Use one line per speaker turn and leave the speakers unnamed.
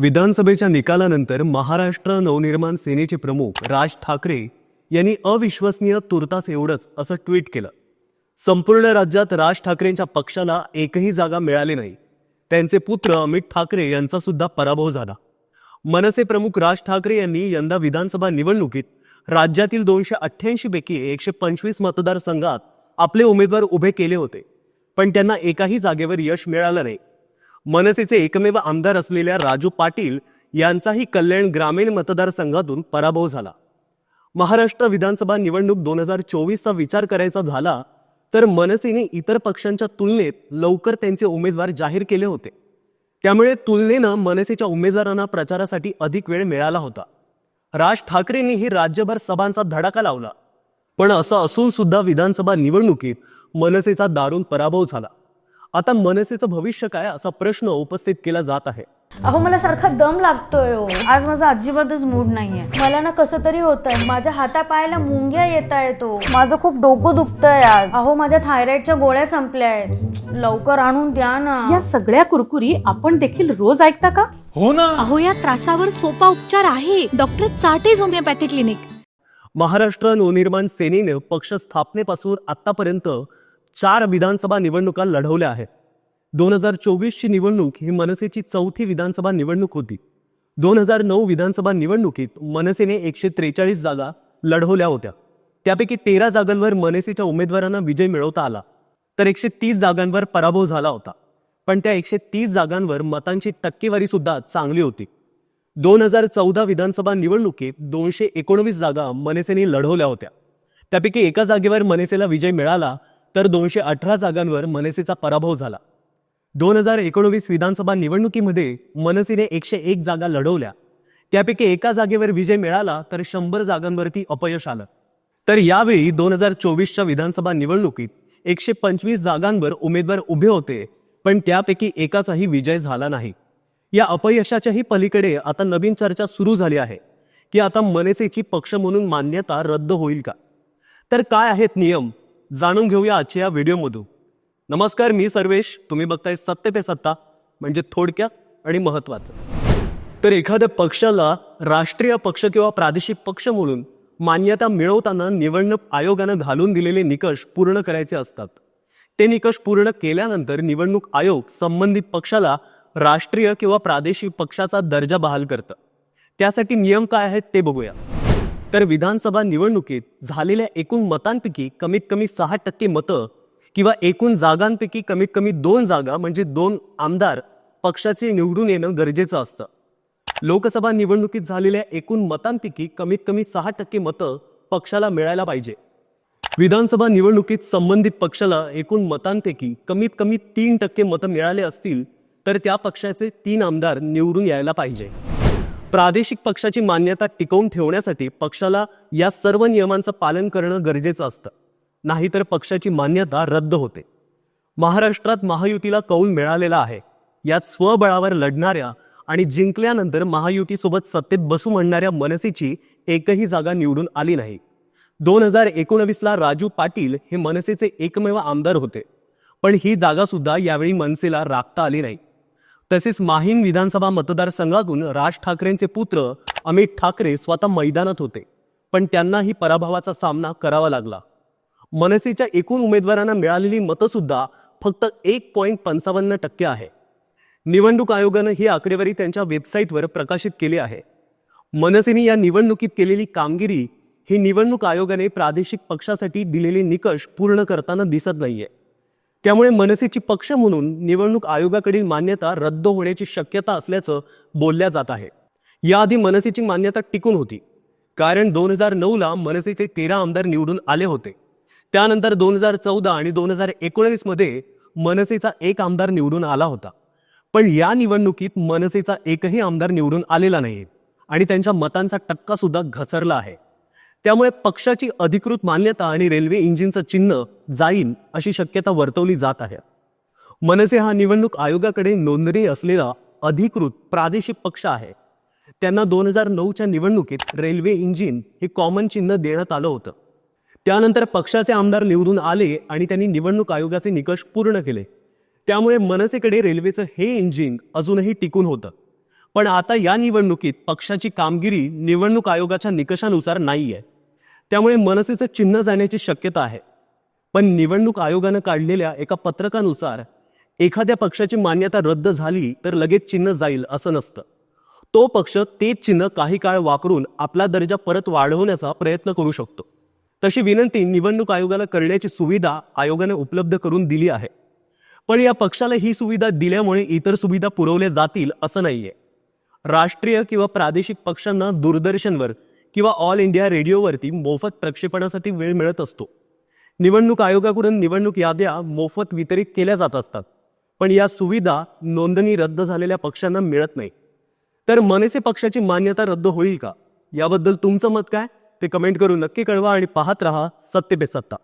विधानसभेच्या निकालानंतर महाराष्ट्र नवनिर्माण सेनेचे प्रमुख राज ठाकरे यांनी अविश्वसनीय तुर्तास एवढंच असं ट्विट केलं. संपूर्ण राज्यात राज ठाकरेंच्या पक्षाला एकही जागा मिळाली नाही. त्यांचे पुत्र अमित ठाकरे यांचा सुद्धा पराभव झाला. मनसे प्रमुख राज ठाकरे यांनी यंदा विधानसभा निवडणुकीत राज्यातील दोनशे अठ्ठ्याऐंशी पैकी एकशे पंचवीस मतदारसंघात आपले उमेदवार उभे केले होते. पण त्यांना एकाही जागेवर यश मिळालं नाही. मनसेचे एकमेव आमदार असलेल्या राजू पाटील यांचाही कल्याण ग्रामीण मतदारसंघातून पराभव झाला. महाराष्ट्र विधानसभा निवडणूक दोन हजार चोवीसचा विचार करायचा झाला तर मनसेने इतर पक्षांच्या तुलनेत लवकर त्यांचे उमेदवार जाहीर केले होते. त्यामुळे तुलनेनं मनसेच्या उमेदवारांना प्रचारासाठी अधिक वेळ मिळाला होता. राज ठाकरेंनीही राज्यभर सभांचा धडाका लावला. पण असं असून सुद्धा विधानसभा निवडणुकीत मनसेचा दारुण पराभव झाला. आता मनसेचं भविष्य काय असा प्रश्न उपस्थित केला जात आहे?
अहो मला सारखा दम लागतोय हो. आज माझा अजिबातच मूड नाहीये. मला ना कसं तरी होतंय. माझ्या हातापायाला मुंग्या येत आहेत हो. माझं खूप डोकं दुखतंय आज. अहो माझ्या थायरॉइडच्या गोळ्या संपल्या आहेत लवकर आणून द्या ना.
या सगळ्या कुरकुरी आपण देखील रोज ऐकता का?
हो ना.
अहो या त्रासावर सोपा उपचार आहे. Doctor Chatej homoeopathy clinic.
Maharashtra Navnirman सेनेने पक्ष स्थापनेपासून आतापर्यंत चार विधानसभा निवडणुका लढवल्या आहेत. दोन हजार चोवीसची निवडणूक ही मनसेची चौथी विधानसभा निवडणूक होती. दोन हजार नऊ विधानसभा निवडणुकीत मनसेने एकशे त्रेचाळीस जागा लढवल्या होत्या. त्यापैकी तेरा जागांवर मनसेच्या उमेदवारांना विजय मिळवता आला. तर एकशे तीस जागांवर पराभव झाला होता. पण त्या एकशे तीस जागांवर मतांची टक्केवारी सुद्धा चांगली होती. दोन हजार चौदा विधानसभा निवडणुकीत दोनशे एकोणवीस जागा मनसेने लढवल्या होत्या. त्यापैकी एका जागेवर मनसेला विजय मिळाला तर दोनशे अठरा जागांवर मनसेचा पराभव झाला. दोन हजार एकोणवीस विधानसभा निवडणुकीमध्ये मनसेने एकशे एक जागा लढवल्या. त्यापैकी एका जागेवर विजय मिळाला तर शंभर जागांवरती अपयश आलं. तर यावेळी दोन हजार चोवीसच्या विधानसभा निवडणुकीत एकशे पंचवीस जागांवर उमेदवार उभे होते पण त्यापैकी एकाचाही विजय झाला नाही. या अपयशाच्याही पलीकडे आता नवीन चर्चा सुरू झाली आहे की आता मनसेची पक्ष म्हणून मान्यता रद्द होईल का? तर काय आहेत नियम? जाणून घेऊया आजच्या या व्हिडिओमधून. नमस्कार मी सर्वेश. तुम्ही बघताय सत्य पे सत्ता म्हणजे थोडक्यात आणि महत्वाचं तर एखाद्या पक्षाला राष्ट्रीय पक्ष किंवा प्रादेशिक पक्ष म्हणून मान्यता मिळवताना निवडणूक आयोगानं घालून दिलेले निकष पूर्ण करायचे असतात. ते निकष पूर्ण केल्यानंतर निवडणूक आयोग संबंधित पक्षाला राष्ट्रीय किंवा प्रादेशिक पक्षाचा दर्जा बहाल करतं. त्यासाठी नियम काय आहेत ते बघूया. तर विधानसभा निवडणुकीत झालेल्या एकूण मतांपैकी कमीत कमी सहा टक्के मतं किंवा एकूण जागांपैकी कमीत कमी दोन जागा म्हणजे दोन आमदार पक्षाचे निवडून येणं गरजेचं असतं. लोकसभा निवडणुकीत झालेल्या एकूण मतांपैकी कमीत कमी सहा टक्के मतं पक्षाला मिळायला पाहिजे. विधानसभा निवडणुकीत संबंधित पक्षाला एकूण मतांपैकी कमीत कमी तीन टक्के मतं मिळाले असतील तर त्या पक्षाचे तीन आमदार निवडून यायला पाहिजे. प्रादेशिक पक्षाची मान्यता टिकवून ठेवण्यासाठी पक्षाला या सर्व नियमांचं पालन करणं गरजेचं असतं. नाहीतर पक्षाची मान्यता रद्द होते. महाराष्ट्रात महायुतीला कौल मिळालेला आहे. यात स्वबळावर लढणाऱ्या आणि जिंकल्यानंतर महायुतीसोबत सत्तेत बसू म्हणणाऱ्या मनसेची एकही जागा निवडून आली नाही. दोन हजार एकोणवीसला राजू पाटील हे मनसेचे एकमेव आमदार होते. पण ही जागासुद्धा यावेळी मनसेला राखता आली नाही. तसेच माहीम विधानसभा मतदारसंघातून राज ठाकरेंचे पुत्र अमित ठाकरे स्वतः मैदानात होते. पण त्यांनाही पराभवाचा सामना करावा लागला. मनसेच्या एकूण उमेदवारांना मिळालेली मतंसुद्धा फक्त एक पॉईंट पंचावन्न टक्के आहे. निवडणूक आयोगानं ही आकडेवारी त्यांच्या वेबसाईटवर प्रकाशित केली आहे. मनसेने या निवडणुकीत केलेली कामगिरी ही निवडणूक आयोगाने प्रादेशिक पक्षासाठी दिलेले निकष पूर्ण करताना दिसत नाहीये. त्यामुळे मनसेची पक्ष म्हणून निवडणूक आयोगाकडील मान्यता रद्द होण्याची शक्यता असल्याचं बोलल्या जात आहे. याआधी मनसेची मान्यता टिकून होती. कारण दोन हजार नऊला मनसेचे तेरा आमदार निवडून आले होते. त्यानंतर दोन हजार चौदा आणि दोन हजार एकोणवीसमध्ये मनसेचा एक आमदार निवडून आला होता. पण या निवडणुकीत मनसेचा एकही आमदार निवडून आलेला नाही आणि त्यांच्या मतांचा टक्का सुद्धा घसरला आहे. त्यामुळे पक्षाची अधिकृत मान्यता आणि रेल्वे इंजिनचं चिन्ह जाईल अशी शक्यता वर्तवली जात आहे. मनसे हा निवडणूक आयोगाकडे नोंदणी असलेला अधिकृत प्रादेशिक पक्ष आहे. त्यांना दोन हजार नऊच्या निवडणुकीत रेल्वे इंजिन हे कॉमन चिन्ह देण्यात आलं होतं. त्यानंतर पक्षाचे आमदार निवडून आले आणि त्यांनी निवडणूक आयोगाचे निकष पूर्ण केले. त्यामुळे मनसेकडे रेल्वेचं हे इंजिन अजूनही टिकून होतं. पण आता या निवडणुकीत पक्षाची कामगिरी निवडणूक आयोगाच्या निकषानुसार नाही आहे त्यामुळे मनसेचं चिन्ह जाण्याची शक्यता आहे. पण निवडणूक आयोगानं काढलेल्या एका पत्रकानुसार एखाद्या पक्षाची मान्यता रद्द झाली तर लगेच चिन्ह जाईल असं नसतं. तो पक्ष तेच चिन्ह काही काळ वापरून आपला दर्जा परत वाढवण्याचा प्रयत्न करू शकतो. तशी विनंती निवडणूक आयोगाला करण्याची सुविधा आयोगाने उपलब्ध करून दिली आहे. पण या पक्षाला ही सुविधा दिल्यामुळे इतर सुविधा पुरवल्या जातील असं नाहीये. राष्ट्रीय किंवा प्रादेशिक पक्षांना दूरदर्शनवर किंवा ऑल इंडिया रेडिओवरती मोफत प्रक्षेपणासाठी वेळ मिळत असतो. निवडणूक आयोगाकडून निवडणूक याद्या मोफत वितरित केल्या जात असतात पण या सुविधा नोंदणी रद्द झालेल्या पक्षांना मिळत नाही. तर मनसे पक्षाची मान्यता रद्द होईल का? याबद्दल तुमचं मत काय? ते कमेंट करून नक्की कळवा आणि पाहत रहा सत्य पे सत्ता.